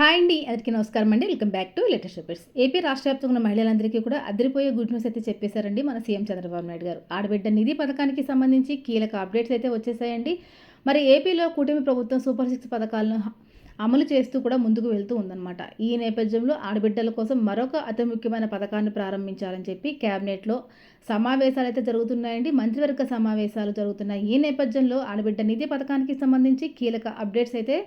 Hi అండి అందరికీ నమస్కారం అండి. Welcome back to latest reports AP రాష్ట్ర వ్యాప్తంగా ఉన్న మహిళలందరికీ కూడా అదిరిపోయే గుడ్ న్యూస్ అయితే చెప్పేశారండి మన సీఎం చంద్రబాబు నాయుడు గారు. ఆడబిడ్డ నిధి పథకానికి సంబంధించి కీలక అప్డేట్స్ అయితే వచ్చేసాయండి. మరి ఏపీలో కూటమి ప్రభుత్వం సూపర్ సిక్స్ పథకాలను అమలు చేస్తూ కూడా ముందుకు వెళ్తూ ఉందన్నమాట. ఈ నేపథ్యంలో ఆడబిడ్డల కోసం మరొక అతి ముఖ్యమైన పథకాన్ని ప్రారంభించాలని చెప్పి కేబినెట్లో సమావేశాలు అయితే జరుగుతున్నాయండి. మంత్రివర్గ సమావేశాలు జరుగుతున్నాయి. ఈ నేపథ్యంలో ఆడబిడ్డ నిధి పథకానికి సంబంధించి కీలక అప్డేట్స్ అయితే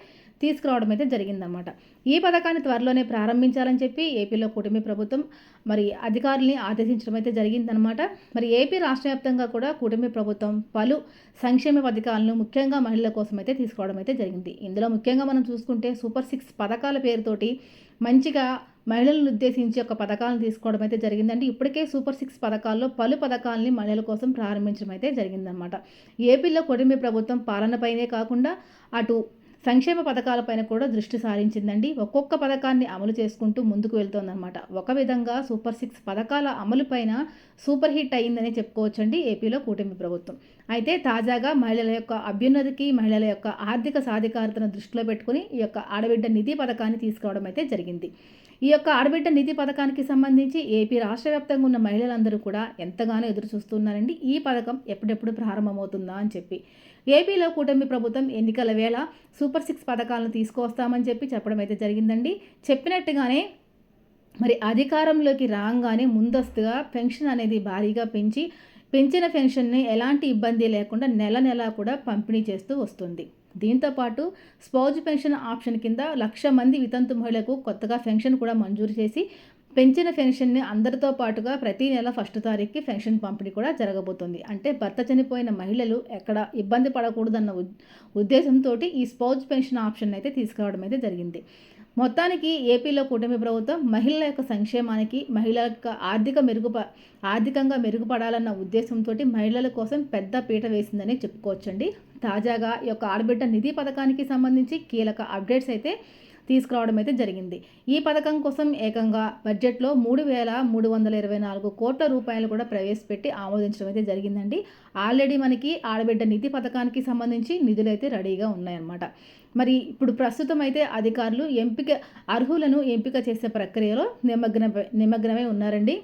తీసుకురావడం అయితే జరిగిందన్నమాట. ఈ పథకాన్ని త్వరలోనే ప్రారంభించాలని చెప్పి ఏపీలో కూటమి ప్రభుత్వం మరి అధికారుల్ని ఆదేశించడం అయితే జరిగిందనమాట మరి ఏపీ రాష్ట్ర వ్యాప్తంగా కూడా కూటమి ప్రభుత్వం పలు సంక్షేమ పథకాలను ముఖ్యంగా మహిళల కోసం అయితే తీసుకోవడం అయితే జరిగింది. ఇందులో ముఖ్యంగా మనం చూసుకుంటే సూపర్ సిక్స్ పథకాల పేరుతోటి మంచిగా మహిళలను ఉద్దేశించి ఒక పథకాలను తీసుకోవడం అయితే జరిగిందండి. ఇప్పటికే సూపర్ సిక్స్ పథకాల్లో పలు పథకాలని మహిళల కోసం ప్రారంభించడం అయితే జరిగిందనమాట ఏపీలో కూటమి ప్రభుత్వం పాలనపైనే కాకుండా అటు సంక్షేమ పథకాలపైన కూడా దృష్టి సారించిందండి. ఒక్కొక్క పథకాన్ని అమలు చేసుకుంటూ ముందుకు వెళ్తోందనమాట ఒక విధంగా సూపర్ సిక్స్ పథకాల అమలుపైన సూపర్ హిట్ అయిందని చెప్పుకోవచ్చండి ఏపీలో కూటమి ప్రభుత్వం. అయితే తాజాగా మహిళల యొక్క అభ్యున్నతికి మహిళల యొక్క ఆర్థిక సాధికారతను దృష్టిలో పెట్టుకుని ఈ యొక్క ఆడబిడ్డ నిధి పథకాన్ని తీసుకురావడం అయితే జరిగింది. ఈ యొక్క ఆడబిడ్డ నిధి పథకానికి సంబంధించి ఏపీ రాష్ట్ర వ్యాప్తంగా ఉన్న మహిళలందరూ కూడా ఎంతగానో ఎదురు చూస్తున్నారండి ఈ పథకం ఎప్పుడెప్పుడు ప్రారంభమవుతుందా అని చెప్పి ఏపీలో కూటమి ప్రభుత్వం ఎన్నికల వేళ సూపర్ సిక్స్ పథకాలను తీసుకువస్తామని చెప్పి చెప్పడం అయితే జరిగిందండి. చెప్పినట్టుగానే మరి అధికారంలోకి రాగానే ముందస్తుగా పెన్షన్ అనేది భారీగా పెంచి పెంచిన పెన్షన్ని ఎలాంటి ఇబ్బంది లేకుండా నెల నెలా కూడా పంపిణీ చేస్తూ వస్తుంది. దీంతోపాటు స్పౌజ్ పెన్షన్ ఆప్షన్ కింద లక్ష మంది వితంతు మహిళలకు కొత్తగా పెన్షన్ కూడా మంజూరు చేసి పెంచిన పెన్షన్ని అందరితో పాటుగా ప్రతి నెల ఫస్ట్ తారీఖుకి పెన్షన్ పంపిణీ కూడా జరగబోతుంది. అంటే భర్త చనిపోయిన మహిళలు ఎక్కడ ఇబ్బంది పడకూడదన్న ఉద్దేశంతో ఈ స్పౌజ్ పెన్షన్ ఆప్షన్ అయితే తీసుకురావడం అయితే జరిగింది. మొత్తానికి ఏపీలో కూటమి ప్రభుత్వం మహిళల యొక్క సంక్షేమానికి మహిళల యొక్క ఆర్థిక మెరుగుప ఆర్థికంగా మెరుగుపడాలన్న ఉద్దేశంతో మహిళల కోసం పెద్ద పీట వేసిందని చెప్పుకోవచ్చండి. తాజాగా ఈ యొక్క ఆడబిడ్డ నిధి పథకానికి సంబంధించి కీలక అప్డేట్స్ అయితే తీసుకురావడం అయితే జరిగింది. ఈ పథకం కోసం ఏకంగా బడ్జెట్లో మూడు వేల మూడు వందల ఇరవై నాలుగు కోట్ల రూపాయలు కూడా ప్రవేశపెట్టి ఆమోదించడం అయితే జరిగిందండి. ఆల్రెడీ మనకి ఆడబిడ్డ నిధి పథకానికి సంబంధించి నిధులు అయితే రెడీగా ఉన్నాయన్నమాట. మరి ఇప్పుడు ప్రస్తుతం అయితే అధికారులు ఎంపిక అర్హులను ఎంపిక చేసే ప్రక్రియలో నిమగ్న నిమగ్నమై ఉన్నారండి.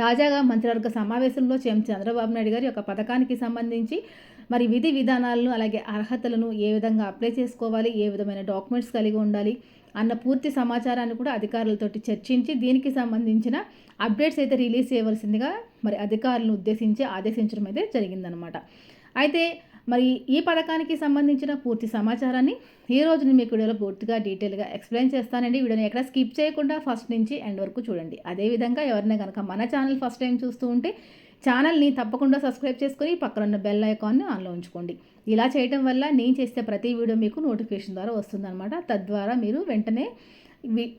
తాజాగా మంత్రివర్గ సమావేశంలో సీఎం చంద్రబాబు నాయుడు గారి యొక్క పథకానికి సంబంధించి మరి విధి విధానాలను అలాగే అర్హతలను ఏ విధంగా అప్లై చేసుకోవాలి ఏ విధమైన డాక్యుమెంట్స్ కలిగి ఉండాలి అన్న పూర్తి సమాచారాన్ని కూడా అధికారులతోటి చర్చించి దీనికి సంబంధించిన అప్డేట్స్ అయితే రిలీజ్ చేయవలసిందిగా మరి అధికారులను ఉద్దేశించి ఆదేశించడం అయితే జరిగిందనమాట అయితే మరి ఈ పథకానికి సంబంధించిన పూర్తి సమాచారాన్ని ఈ రోజు నేను మీకు వీడియోలో పూర్తిగా డీటెయిల్గా ఎక్స్ప్లెయిన్ చేస్తానండి. వీడియోని ఎక్కడ స్కిప్ చేయకుండా ఫస్ట్ నుంచి ఎండ్ వరకు చూడండి. అదేవిధంగా ఎవరైనా కనుక మన ఛానల్ ఫస్ట్ టైం చూస్తూ ఉంటే ఛానల్ని తప్పకుండా సబ్స్క్రైబ్ చేసుకొని పక్కన ఉన్న బెల్ ఐకాన్ని ఆన్లో ఉంచుకోండి. ఇలా చేయడం వల్ల నేను చేసే ప్రతి వీడియో మీకు నోటిఫికేషన్ ద్వారా వస్తుందన్నమాట. తద్వారా మీరు వెంటనే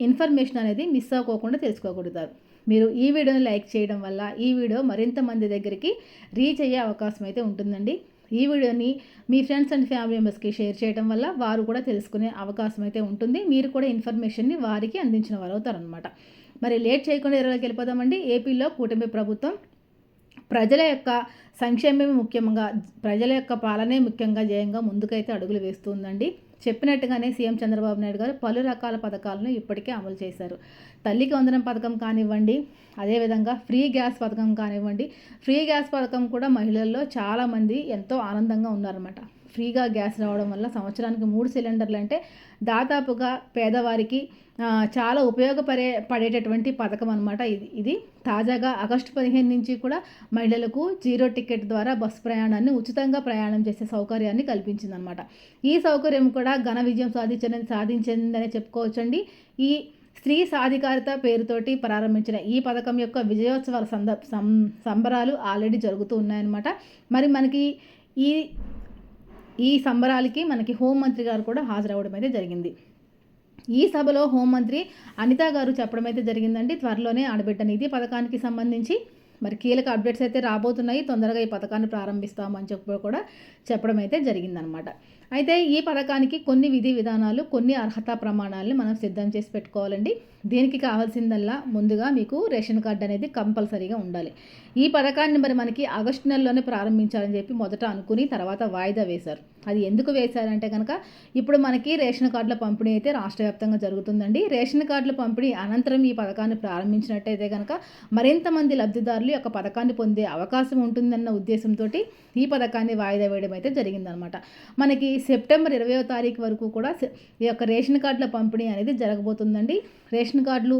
ఇన్ఫర్మేషన్ అనేది మిస్ అవ్వకుండా తెలుసుకోగలుగుతారు. మీరు ఈ వీడియోని లైక్ చేయడం వల్ల ఈ వీడియో మరింత మంది దగ్గరికి రీచ్ అయ్యే అవకాశం అయితే ఉంటుందండి. ఈ వీడియోని మీ ఫ్రెండ్స్ అండ్ ఫ్యామిలీ మెంబర్స్కి షేర్ చేయడం వల్ల వారు కూడా తెలుసుకునే అవకాశం అయితే ఉంటుంది. మీరు కూడా ఇన్ఫర్మేషన్ని వారికి అందించిన వారు అవుతారనమాట మరి లేట్ చేయకుండా ఇరవైకి వెళ్ళిపోదామండి. ఏపీలో కూటమి ప్రభుత్వం ప్రజల యొక్క సంక్షేమమే ముఖ్యంగా ప్రజల యొక్క పాలనే ముఖ్యంగా జయంగా ముందుకైతే అడుగులు వేస్తుందండి. చెప్పినట్టుగానే సీఎం చంద్రబాబు నాయుడు గారు పలు రకాల పథకాలను ఇప్పటికే అమలు చేశారు. తల్లికి వందనం పథకం కానివ్వండి అదేవిధంగా ఫ్రీ గ్యాస్ పథకం కానివ్వండి ఫ్రీ గ్యాస్ పథకం కూడా మహిళల్లో చాలామంది ఎంతో ఆనందంగా ఉన్నారన్నమాట. ఫ్రీగా గ్యాస్ రావడం వల్ల సంవత్సరానికి మూడు సిలిండర్లు అంటే దాదాపుగా పేదవారికి చాలా ఉపయోగపడే పడేటటువంటి పథకం అనమాట ఇది. ఇది తాజాగా ఆగస్టు పదిహేను నుంచి కూడా మహిళలకు జీరో టికెట్ ద్వారా బస్సు ప్రయాణాన్ని ఉచితంగా ప్రయాణం చేసే సౌకర్యాన్ని కల్పించిందనమాట ఈ సౌకర్యం కూడా ఘన విజయం సాధించని సాధించిందని చెప్పుకోవచ్చండి. ఈ స్త్రీ సాధికారిత పేరుతోటి ప్రారంభించిన ఈ పథకం యొక్క విజయోత్సవాల సంద సం సంబరాలు ఆల్రెడీ జరుగుతూ ఉన్నాయన్నమాట. మరి మనకి ఈ ఈ సంబరాలకి మనకి హోంమంత్రి గారు కూడా హాజరవ్వడం అయితే జరిగింది. ఈ సభలో హోంమంత్రి అనిత గారు చెప్పడం అయితే జరిగిందండి. త్వరలోనే ఆడబిడ్డ నిధి పథకానికి సంబంధించి మరి కీలక అప్డేట్స్ అయితే రాబోతున్నాయి. తొందరగా ఈ పథకాన్ని ప్రారంభిస్తామని చెప్పి కూడా చెప్పడం అయితే జరిగిందనమాట. అయితే ఈ పథకానికి కొన్ని విధి విధానాలు కొన్ని అర్హత ప్రమాణాలను మనం సిద్ధం చేసి పెట్టుకోవాలండి. దీనికి కావాల్సిందల్లా ముందుగా మీకు రేషన్ కార్డు అనేది కంపల్సరీగా ఉండాలి. ఈ పథకాన్ని మరి మనకి ఆగస్టు నెలలోనే ప్రారంభించాలని చెప్పి మొదట అనుకుని తర్వాత వాయిదా వేశారు. అది ఎందుకు వేశారంటే కనుక ఇప్పుడు మనకి రేషన్ కార్డుల పంపిణీ అయితే రాష్ట్ర వ్యాప్తంగా జరుగుతుందండి. రేషన్ కార్డుల పంపిణీ అనంతరం ఈ పథకాన్ని ప్రారంభించినట్టయితే కనుక మరింత మంది లబ్ధిదారులు యొక్క పథకాన్ని పొందే అవకాశం ఉంటుందన్న ఉద్దేశంతో ఈ పథకాన్ని వాయిదా వేయడం అయితే జరిగిందనమాట. మనకి సెప్టెంబర్ ఇరవయో తారీఖు వరకు కూడా ఈ యొక్క రేషన్ కార్డుల పంపిణీ అనేది జరగబోతుందండి. రేషన్ కార్డులు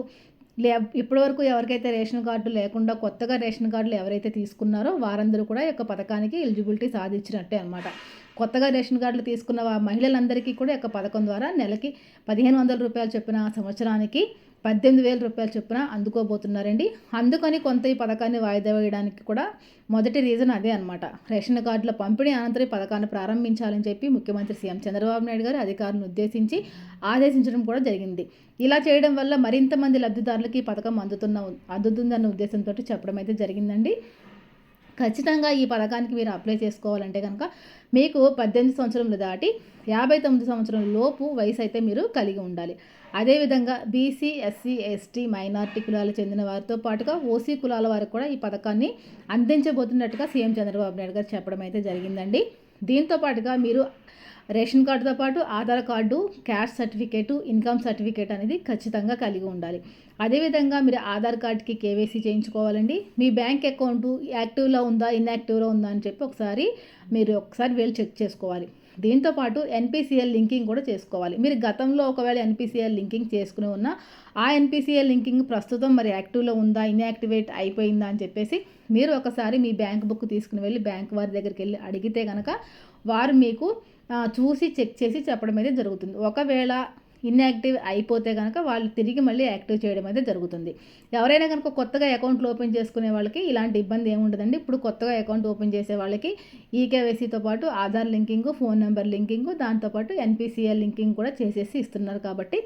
లే ఇప్పటివరకు ఎవరికైతే రేషన్ కార్డు లేకుండా కొత్తగా రేషన్ కార్డులు ఎవరైతే తీసుకున్నారో వారందరూ కూడా ఈ యొక్క పథకానికి ఎలిజిబిలిటీ సాధించినట్టే అనమాట. కొత్తగా రేషన్ కార్డులు తీసుకున్న మహిళలందరికీ కూడా యొక్క పథకం ద్వారా నెలకి పదిహేను వందల రూపాయలు చెప్పిన సంవత్సరానికి పద్దెనిమిది వేల రూపాయలు చొప్పున అందుకోబోతున్నారండి. అందుకని కొంత ఈ పథకాన్ని వాయిదా వేయడానికి కూడా మొదటి రీజన్ అదే అనమాట రేషన్ కార్డుల పంపిణీ అనంతరం పథకాన్ని ప్రారంభించాలని చెప్పి ముఖ్యమంత్రి సీఎం చంద్రబాబు నాయుడు గారు అధికారులను ఉద్దేశించి ఆదేశించడం కూడా జరిగింది. ఇలా చేయడం వల్ల మరింత మంది లబ్ధిదారులకి ఈ పథకం అందుతున్న అందుతుందన్న ఉద్దేశంతో చెప్పడం అయితే జరిగిందండి. ఖచ్చితంగా ఈ పథకానికి మీరు అప్లై చేసుకోవాలంటే కనుక మీకు పద్దెనిమిది సంవత్సరములు దాటి యాభై తొమ్మిది సంవత్సరం లోపు వయసు అయితే మీరు కలిగి ఉండాలి. అదేవిధంగా బీసీ ఎస్సీ ఎస్టీ మైనార్టీ కులాలకు చెందిన వారితో పాటుగా ఓసీ కులాల వారికి కూడా ఈ పథకాన్ని అందించబోతున్నట్టుగా సీఎం చంద్రబాబు నాయుడు గారు చెప్పడం అయితే జరిగిందండి. దీంతో పాటుగా మీరు రేషన్ కార్డుతో పాటు Aadhaar card caste certificate income certificate అనేది ఖచ్చితంగా కలిగి ఉండాలి. అదేవిధంగా మీరు ఆధార్ కార్డ్కి కేవైసీ చేయించుకోవాలండి. మీ బ్యాంక్ అకౌంట్ యాక్టివ్లో ఉందా ఇన్యాక్టివ్లో ఉందా అని చెప్పి ఒకసారి మీరు ఒకసారి వెళ్ళి చెక్ చేసుకోవాలి. దీంతోపాటు ఎన్పిసిఎల్ లింకింగ్ కూడా చేసుకోవాలి. మీరు గతంలో ఒకవేళ ఎన్పిసిఎల్ లింకింగ్ చేసుకుని ఉన్నా ఆ ఎన్పిసిఎల్ లింకింగ్ ప్రస్తుతం మరి యాక్టివ్లో ఉందా ఇన్యాక్టివేట్ అయిపోయిందా అని చెప్పేసి మీరు ఒకసారి మీ బ్యాంక్ బుక్ తీసుకుని వెళ్ళి బ్యాంక్ వారి దగ్గరికి వెళ్ళి అడిగితే కనుక వారు మీకు చూసి చెక్ చేసి చెప్పడం అయితే జరుగుతుంది. ఒకవేళ ఇన్యాక్టివ్ అయిపోతే కనుక వాళ్ళు తిరిగి మళ్ళీ యాక్టివ్ చేయడం అయితే జరుగుతుంది. ఎవరైనా కనుక కొత్తగా అకౌంట్లు ఓపెన్ చేసుకునే వాళ్ళకి ఇలాంటి ఇబ్బంది ఏముండదండి ఇప్పుడు కొత్తగా అకౌంట్ ఓపెన్ చేసే వాళ్ళకి ఈకేవైసీతో పాటు Aadhaar linking phone number linking దాంతోపాటు ఎన్పిసిఎల్ లింకింగ్ కూడా చేసేసి ఇస్తున్నారు కాబట్టి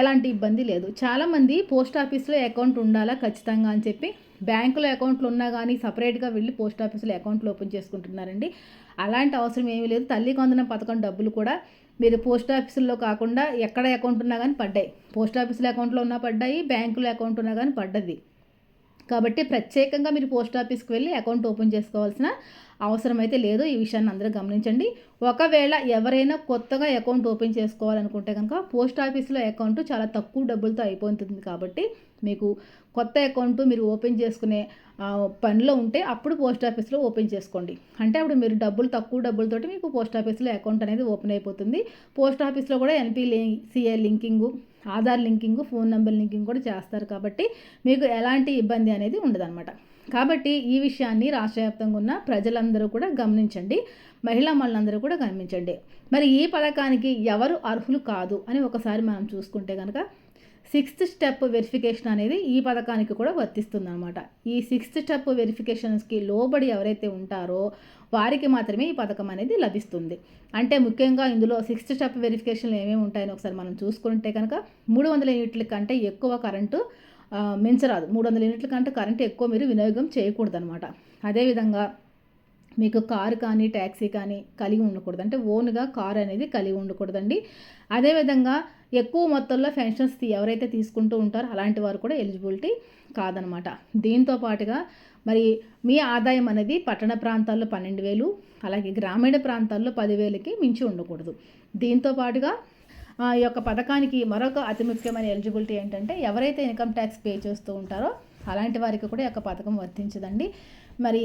ఎలాంటి ఇబ్బంది లేదు. చాలామంది పోస్ట్ ఆఫీస్లో అకౌంట్ ఉండాలా ఖచ్చితంగా అని చెప్పి బ్యాంకులో అకౌంట్లు ఉన్నా కానీ సపరేట్గా వెళ్ళి పోస్ట్ ఆఫీస్లో అకౌంట్లు ఓపెన్ చేసుకుంటున్నారండి. అలాంటి అవసరం ఏమీ లేదు. తల్లి కొందన పథకం డబ్బులు కూడా మీరు పోస్ట్ ఆఫీసుల్లో కాకుండా ఎక్కడ అకౌంట్ ఉన్నా కానీ పడ్డాయి. పోస్ట్ ఆఫీసులో అకౌంట్లో ఉన్నా పడ్డాయి బ్యాంకులో అకౌంట్ ఉన్నా కానీ పడ్డది. కాబట్టి ప్రత్యేకంగా మీరు పోస్ట్ ఆఫీస్కి వెళ్ళి అకౌంట్ ఓపెన్ చేసుకోవాల్సిన అవసరం అయితే లేదు. ఈ విషయాన్ని అందరూ గమనించండి. ఒకవేళ ఎవరైనా కొత్తగా అకౌంట్ ఓపెన్ చేసుకోవాలనుకుంటే కనుక పోస్ట్ ఆఫీస్లో అకౌంట్ చాలా తక్కువ డబ్బులతో అయిపోతుంది కాబట్టి మీకు కొత్త అకౌంట్ మీరు ఓపెన్ చేసుకునే పనిలో ఉంటే అప్పుడు పోస్ట్ ఆఫీస్లో ఓపెన్ చేసుకోండి. అంటే అప్పుడు మీరు డబ్బులు తక్కువ డబ్బులతోటి మీకు పోస్ట్ ఆఫీస్లో అకౌంట్ అనేది ఓపెన్ అయిపోతుంది. పోస్ట్ ఆఫీస్లో కూడా NP CA linking Aadhaar linking phone number linking కూడా చేస్తారు కాబట్టి మీకు ఎలాంటి ఇబ్బంది అనేది ఉండదన్నమాట. కాబట్టి ఈ విషయాన్ని రాష్ట్ర వ్యాప్తంగా ఉన్న ప్రజలందరూ కూడా గమనించండి. మహిళా మళ్ళందరూ కూడా గమనించండి. మరి ఈ పథకానికి ఎవరు అర్హులు కాదు అని ఒకసారి మనం చూసుకుంటే కనుక సిక్స్త్ స్టెప్ వెరిఫికేషన్ అనేది ఈ పథకానికి కూడా వర్తిస్తుంది అనమాట ఈ సిక్స్త్ స్టెప్ వెరిఫికేషన్స్కి లోబడి ఎవరైతే ఉంటారో వారికి మాత్రమే ఈ పథకం అనేది లభిస్తుంది. అంటే ముఖ్యంగా ఇందులో సిక్స్త్ స్టెప్ వెరిఫికేషన్లు ఏమేమి ఉంటాయని ఒకసారి మనం చూసుకుంటే కనుక మూడు వందల యూనిట్ల కంటే ఎక్కువ కరెంటు మించరాదు. మూడు వందల యూనిట్ల కంటే కరెంటు ఎక్కువ మీరు వినియోగం చేయకూడదు అనమాట అదేవిధంగా మీకు కారు కానీ ట్యాక్సీ కానీ కలిగి ఉండకూడదు. అంటే ఓన్గా కారు అనేది కలిగి ఉండకూడదండి. అదేవిధంగా ఎక్కువ మొత్తంలో పెన్షన్స్ ఎవరైతే తీసుకుంటూ ఉంటారో అలాంటి వారు కూడా ఎలిజిబిలిటీ కాదనమాట. దీంతో పాటుగా మరి మీ ఆదాయం అనేది పట్టణ ప్రాంతాల్లో పన్నెండు వేలు అలాగే గ్రామీణ ప్రాంతాల్లో పదివేలకి మించి ఉండకూడదు. దీంతో పాటుగా ఈ యొక్క పథకానికి మరొక అతి ముఖ్యమైన ఎలిజిబిలిటీ ఏంటంటే ఎవరైతే ఇన్కమ్ ట్యాక్స్ పే చేస్తూ ఉంటారో అలాంటి వారికి కూడా ఈ యొక్క పథకం వర్తించదండి. మరి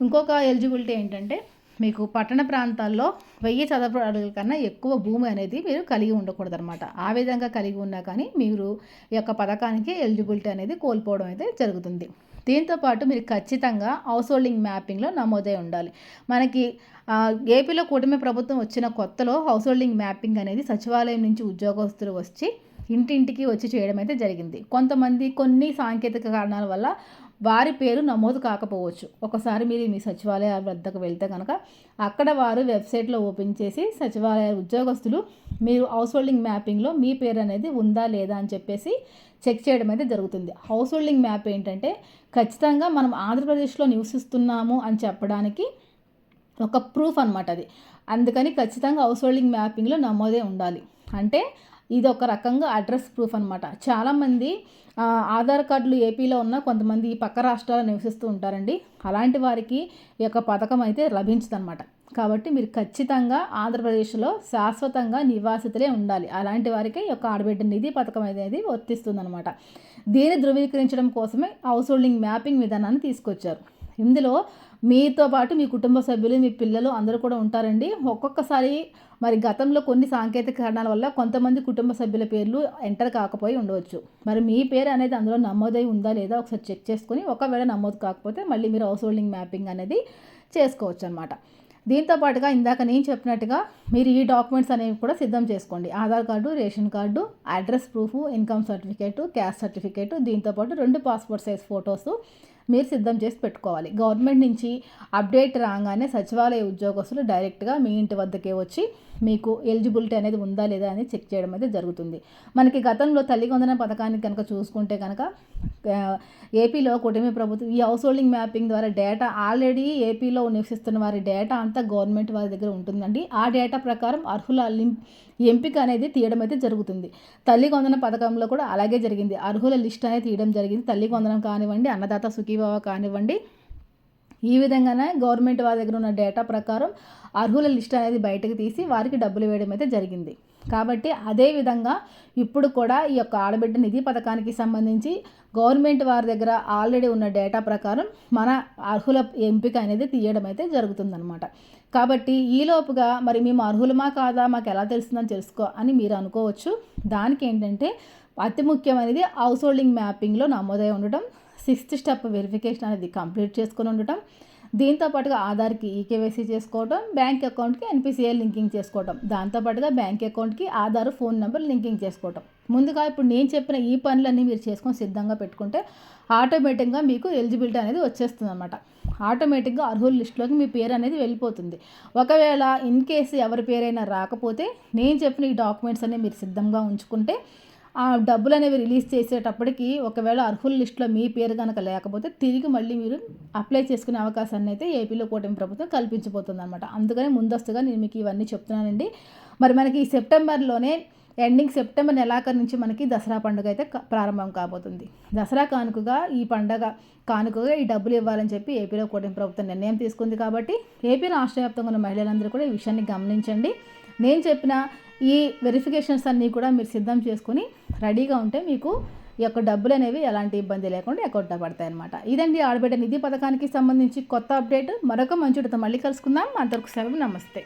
ఇంకొక ఎలిజిబిలిటీ ఏంటంటే మీకు పట్టణ ప్రాంతాల్లో వెయ్యి చదరపు అడుగుల కన్నా ఎక్కువ భూమి అనేది మీరు కలిగి ఉండకూడదు అనమాట ఆ విధంగా కలిగి ఉన్నా కానీ మీరు ఈ యొక్క పథకానికి ఎలిజిబిలిటీ అనేది కోల్పోవడం అయితే జరుగుతుంది. దీంతోపాటు మీరు ఖచ్చితంగా హౌస్ హోల్డింగ్ మ్యాపింగ్లో నమోదై ఉండాలి. మనకి ఏపీలో కూటమి ప్రభుత్వం వచ్చిన కొత్తలో హౌస్ హోల్డింగ్ మ్యాపింగ్ అనేది సచివాలయం నుంచి ఉద్యోగస్తులు వచ్చి ఇంటింటికి వచ్చి చేయడం అయితే జరిగింది. కొంతమంది కొన్ని సాంకేతిక కారణాల వల్ల వారి పేరు నమోదు కాకపోవచ్చు. ఒకసారి మీరు మీ సచివాలయ వద్దకు వెళ్తే కనుక అక్కడ వారు వెబ్సైట్లో ఓపెన్ చేసి సచివాలయ ఉద్యోగస్తులు మీరు హౌస్ హోల్డింగ్ మ్యాపింగ్లో మీ పేరు అనేది ఉందా లేదా అని చెప్పేసి చెక్ చేయడం అయితే జరుగుతుంది. హౌస్ హోల్డింగ్ మ్యాప్ ఏంటంటే ఖచ్చితంగా మనం ఆంధ్రప్రదేశ్లో నివసిస్తున్నాము అని చెప్పడానికి ఒక ప్రూఫ్ అనమాట అది. అందుకని ఖచ్చితంగా హౌస్ హోల్డింగ్ మ్యాపింగ్లో నమోదే ఉండాలి. అంటే ఇది ఒక రకంగా అడ్రస్ ప్రూఫ్ అనమాట చాలామంది ఆధార్ కార్డులు ఏపీలో ఉన్న కొంతమంది ఈ పక్క రాష్ట్రాల్లో నివసిస్తూ ఉంటారండి. అలాంటి వారికి ఈ యొక్క పథకం అయితే లభించదనమాట కాబట్టి మీరు ఖచ్చితంగా ఆంధ్రప్రదేశ్లో శాశ్వతంగా నివాసితులే ఉండాలి. అలాంటి వారికి ఈ యొక్క ఆడబిడ్డ నిధి పథకం అనేది వర్తిస్తుందనమాట దీన్ని ధృవీకరించడం కోసమే హౌస్ హోల్డింగ్ మ్యాపింగ్ విధానాన్ని తీసుకొచ్చారు. ఇందులో మీతో పాటు మీ కుటుంబ సభ్యులు మీ పిల్లలు అందరూ కూడా ఉంటారండి. ఒక్కొక్కసారి మరి గతంలో కొన్ని సాంకేతిక కారణాల వల్ల కొంతమంది కుటుంబ సభ్యుల పేర్లు ఎంటర్ కాకపోయి ఉండవచ్చు. మరి మీ పేరు అనేది అందులో నమోదై ఉందా లేదా ఒకసారి చెక్ చేసుకొని ఒకవేళ నమోదు కాకపోతే మళ్ళీ మీరు హౌస్ హోల్డింగ్ మ్యాపింగ్ అనేది చేసుకోవచ్చు అనమాట దీంతో పాటుగా ఇందాక నేను చెప్పినట్టుగా మీరు ఈ డాక్యుమెంట్స్ అనేవి కూడా సిద్ధం చేసుకోండి. Aadhaar card ration card address proof income certificate caste certificate దీంతోపాటు రెండు పాస్పోర్ట్ సైజ్ ఫొటోస్ మీరు సిద్ధం చేసి పెట్టుకోవాలి. గవర్నమెంట్ నుంచి అప్డేట్ రాగానే సచివాలయ ఉద్యోగస్తులు డైరెక్ట్గా మీ ఇంటి వద్దకే వచ్చి మీకు ఎలిజిబిలిటీ అనేది ఉందా లేదా అని చెక్ చేయడం అయితే జరుగుతుంది. మనకి గతంలో తల్లి వందన పథకాన్ని కనుక చూసుకుంటే కనుక ఏపీలో కూటమి ప్రభుత్వం ఈ హౌస్ హోల్డింగ్ మ్యాపింగ్ ద్వారా డేటా ఆల్రెడీ ఏపీలో నివసిస్తున్న వారి డేటా అంతా గవర్నమెంట్ వారి దగ్గర ఉంటుందండి. ఆ డేటా ప్రకారం అర్హుల ఎంపిక అనేది తీయడం అయితే జరుగుతుంది. తల్లి వందన పథకంలో కూడా అలాగే జరిగింది. అర్హుల లిస్ట్ అనేది తీయడం జరిగింది. తల్లి వందనం కానివ్వండి అన్నదాత సుఖీభావ కానివ్వండి. ఈ విధంగానే గవర్నమెంట్ వారి దగ్గర ఉన్న డేటా ప్రకారం అర్హుల లిస్ట్ అనేది బయటకు తీసి వారికి డబ్బులు వేయడం అయితే జరిగింది. కాబట్టి అదే విధంగా ఇప్పుడు కూడా ఈ యొక్క ఆడబిడ్డ నిధి పథకానికి సంబంధించి గవర్నమెంట్ వారి దగ్గర ఆల్రెడీ ఉన్న డేటా ప్రకారం మన అర్హుల ఎంపిక అనేది తీయడం అయితే జరుగుతుందనమాట కాబట్టి ఈలోపుగా మరి మేము అర్హులమా కాదా మాకు ఎలా తెలుస్తుందని తెలుసుకో అని మీరు అనుకోవచ్చు. దానికి ఏంటంటే అతి ముఖ్యమైనది హౌస్ హోల్డింగ్ మ్యాపింగ్లో నమోదై ఉండటం సిక్స్త్ స్టెప్ వెరిఫికేషన్ అనేది కంప్లీట్ చేసుకొని ఉండటం దీంతో పాటుగా ఆధార్కి ఈకేవైసీ చేసుకోవడం బ్యాంక్ అకౌంట్కి ఎన్పిసిఐ లింకింగ్ చేసుకోవడం దాంతోపాటుగా బ్యాంక్ అకౌంట్కి ఆధార్ ఫోన్ నెంబర్ లింకింగ్ చేసుకోవడం ముందుగా ఇప్పుడు నేను చెప్పిన ఈ పనులన్నీ మీరు చేసుకొని సిద్ధంగా పెట్టుకుంటే ఆటోమేటిక్గా మీకు ఎలిజిబిలిటీ అనేది వచ్చేస్తుంది అనమాట ఆటోమేటిక్గా అర్హుల లిస్టులోకి మీ పేరు అనేది వెళ్ళిపోతుంది. ఒకవేళ ఇన్ కేసు ఎవరి పేరైనా రాకపోతే నేను చెప్పిన ఈ డాక్యుమెంట్స్ అనేవి మీరు సిద్ధంగా ఉంచుకుంటే ఆ డబ్బులు అనేవి రిలీజ్ చేసేటప్పటికి ఒకవేళ అర్హుల లిస్టులో మీ పేరు కనుక లేకపోతే తిరిగి మళ్ళీ మీరు అప్లై చేసుకునే అవకాశాన్ని అయితే ఏపీలో కూటమి ప్రభుత్వం కల్పించబోతుంది అనమాట అందుకని ముందస్తుగా నేను మీకు ఇవన్నీ చెప్తున్నానండి. మరి మనకి ఈ సెప్టెంబర్లోనే ఎండింగ్ సెప్టెంబర్ నెలాఖరు నుంచి మనకి దసరా పండుగ అయితే ప్రారంభం కాబోతుంది. దసరా కానుకగా ఈ పండగ కానుకగా ఈ డబ్బులు ఇవ్వాలని చెప్పి ఏపీలో కూటమి ప్రభుత్వం నిర్ణయం తీసుకుంది కాబట్టి ఏపీ రాష్ట్ర వ్యాప్తంగా ఉన్న మహిళలందరూ కూడా ఈ విషయాన్ని గమనించండి. నేను చెప్పిన ఈ వెరిఫికేషన్స్ అన్నీ కూడా మీరు సిద్ధం చేసుకుని రెడీగా ఉంటే మీకు ఈ యొక్క డబ్బులు అనేవి ఎలాంటి ఇబ్బంది లేకుండా అకౌంట్లో పడతాయి అనమాట ఇదండి ఆడబిడ్డ నిధి పథకానికి సంబంధించి కొత్త అప్డేట్ మరొక మంచుడితో మళ్ళీ కలుసుకుందాం. అంతవరకు సెలవు. నమస్తే.